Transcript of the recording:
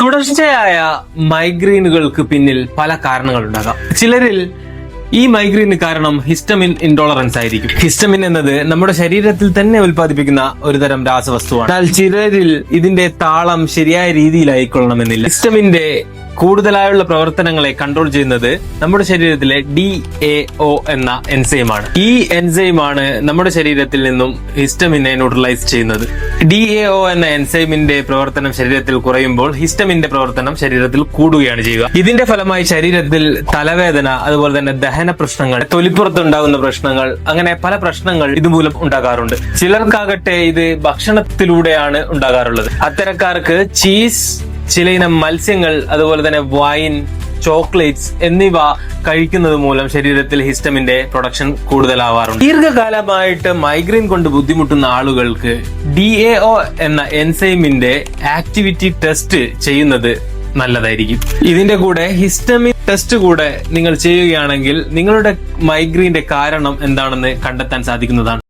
തുടർച്ചയായ മൈഗ്രെയിനുകൾക്ക് പിന്നിൽ പല കാരണങ്ങളുണ്ടാകാം. ചിലരിൽ ഈ മൈഗ്രെയിന് കാരണം ഹിസ്റ്റമിൻ ഇൻടോളറൻസ് ആയിരിക്കും. ഹിസ്റ്റമിൻ എന്നത് നമ്മുടെ ശരീരത്തിൽ തന്നെ ഉൽപ്പാദിപ്പിക്കുന്ന ഒരു തരം രാസവസ്തുവാണ്. എന്നാൽ ചിലരിൽ ഇതിന്റെ താളം ശരിയായ രീതിയിലായിക്കൊള്ളണമെന്നില്ല. ഹിസ്റ്റമിന്റെ കൂടുതലായുള്ള പ്രവർത്തനങ്ങളെ കൺട്രോൾ ചെയ്യുന്നത് നമ്മുടെ ശരീരത്തിലെ ഡി എ ഒ എന്ന എൻസൈമാണ് ഈ എൻസൈമാണ് നമ്മുടെ ശരീരത്തിൽ നിന്നും ഹിസ്റ്റമിനെ ന്യൂട്രലൈസ് ചെയ്യുന്നത്. ഡി എ ഒ എന്ന എൻസൈമിന്റെ പ്രവർത്തനം ശരീരത്തിൽ കുറയുമ്പോൾ ഹിസ്റ്റമിന്റെ പ്രവർത്തനം ശരീരത്തിൽ കൂടുകയാണ് ചെയ്യുക. ഇതിന്റെ ഫലമായി ശരീരത്തിൽ തലവേദന അതുപോലെ തന്നെ ദഹന പ്രശ്നങ്ങൾ തൊലിപ്പുറത്തുണ്ടാകുന്ന പ്രശ്നങ്ങൾ അങ്ങനെ പല പ്രശ്നങ്ങൾ ഇതുമൂലം ഉണ്ടാകാറുണ്ട്. ചിലർക്കാകട്ടെ ഇത് ഭക്ഷണത്തിലൂടെയാണ് ഉണ്ടാകാറുള്ളത്. അത്തരക്കാർക്ക് ചീസ് ചിലയിനം മത്സ്യങ്ങൾ അതുപോലെ തന്നെ വൈൻ ചോക്ലേറ്റ്സ് എന്നിവ കഴിക്കുന്നത് മൂലം ശരീരത്തിൽ ഹിസ്റ്റമിന്റെ പ്രൊഡക്ഷൻ കൂടുതലാവാറുണ്ട്. ദീർഘകാലമായിട്ട് മൈഗ്രെയിൻ കൊണ്ട് ബുദ്ധിമുട്ടുന്ന ആളുകൾക്ക് ഡി എ എന്ന എൻസൈമിന്റെ ആക്ടിവിറ്റി ടെസ്റ്റ് ചെയ്യുന്നത് നല്ലതായിരിക്കും. ഇതിന്റെ കൂടെ ഹിസ്റ്റമിൻ ടെസ്റ്റ് കൂടെ നിങ്ങൾ ചെയ്യുകയാണെങ്കിൽ നിങ്ങളുടെ മൈഗ്രെയിന്റെ കാരണം എന്താണെന്ന് കണ്ടെത്താൻ സാധിക്കുന്നതാണ്.